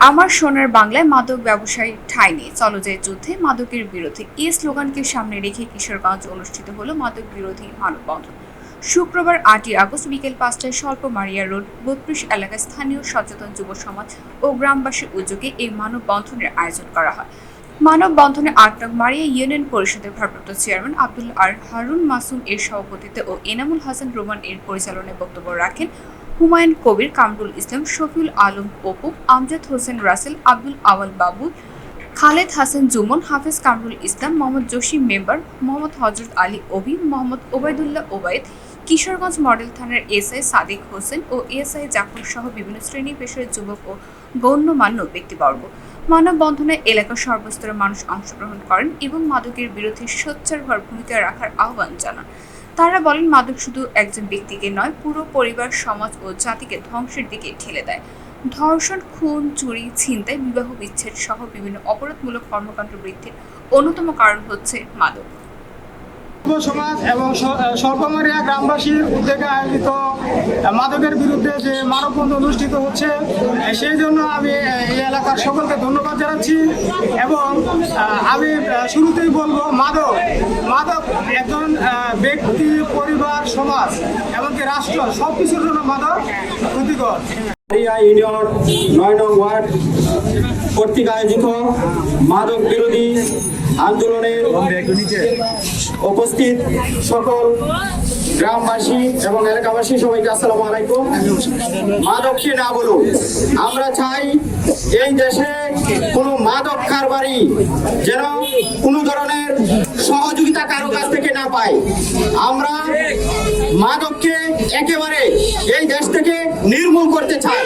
আমার সোনার বাংলায় মাদক ব্যবসায়ী ঠাঁই নেই। চলজের যুদ্ধে মাদকের বিরোধী। এই স্লোগানকে সামনে রেখে কিশোরগঞ্জ অনুষ্ঠিত হলো মাদক বিরোধী মানববন্ধন। শুক্রবার আটই আগস্ট বিকেল পাঁচটায় স্বল্প মারিয়া রোড, বত্রিশ এলাকায় স্থানীয় সচেতন যুব সমাজ ও গ্রামবাসীর উদ্যোগে এই মানববন্ধনের আয়োজন করা হয়। মানববন্ধনে আট নং মারিয়া ইউনিয়ন পরিষদের ভারপ্রাপ্ত চেয়ারম্যান আব্দুল আর হারুন মাসুম এর সভাপতিত্বে ও এনামুল হাসান রোমান এর পরিচালনায় বক্তব্য রাখেন হুমায়ুন কবির, কামরুল ইসলাম, শফিউল আলম অপু, আমজাদ হোসেন রাসেল, আব্দুল আওয়াল বাবু, খালেদ হাসান জুমন, হাফেজ কামরুল ইসলাম, মোহাম্মদ জসিম মেম্বার, মোহাম্মদ হজরত আলী অবি মোহাম্মদ ওবায়দুল্লাহ ওবায়দ, কিশোরগঞ্জ মডেল থানার এসআই সাদিক হোসেন ও এসআই জাফর সহ বিভিন্ন শ্রেণি পেশার যুবক ও গণ্যমান্য ব্যক্তিবর্গ। মানববন্ধনে এলাকার সর্বস্তরের মানুষ অংশগ্রহণ করেন এবং মাদকের বিরুদ্ধে সোচ্চার হওয়ার ভূমিকা রাখার আহ্বান জানান। তারা বলেন, মাদক শুধু একজন ব্যক্তিকে নয়, পুরো পরিবার, সমাজ ও জাতিকে ধ্বংসের দিকে ঠেলে দেয়। ধর্ষণ, খুন, চুরি, ছিনতাই, বিবাহ বিচ্ছেদ সহ বিভিন্ন অপরাধমূলক কর্মকাণ্ড বৃদ্ধির অন্যতম কারণ হচ্ছে মাদক। সমাজ এবং স- স্বল্পমারিয়া গ্রামবাসীর উদ্যোগে আয়োজিত মাদকের বিরুদ্ধে যে মানববন্ধ অনুষ্ঠিত হচ্ছে সেই জন্য আমি এই এলাকার সকলকে ধন্যবাদ জানাচ্ছি এবং আমি শুরুতেই বলব, মাদক মাদক একজন পরিবার, সমাজ এমনকি রাষ্ট্র সব কিছুর জন্য মাদক ক্ষতিকর। ইউনিয়ন নয় নং ওয়ার্ড কর্তৃক আয়োজিত মাদক বিরোধী আন্দোলনে উপস্থিত সকল গ্রামবাসী এবং এলাকাবাসী, সবাইকে আসসালামু আলাইকুম। মাদককে না বলুন, আমরা চাই এই দেশে কোনো মাদক কারবারি যেন কোনো ধরনের সহযোগিতা কারও কাছ না পাই। আমরা মাদককে একেবারে এই দেশ থেকে নির্মূল করতে চাই।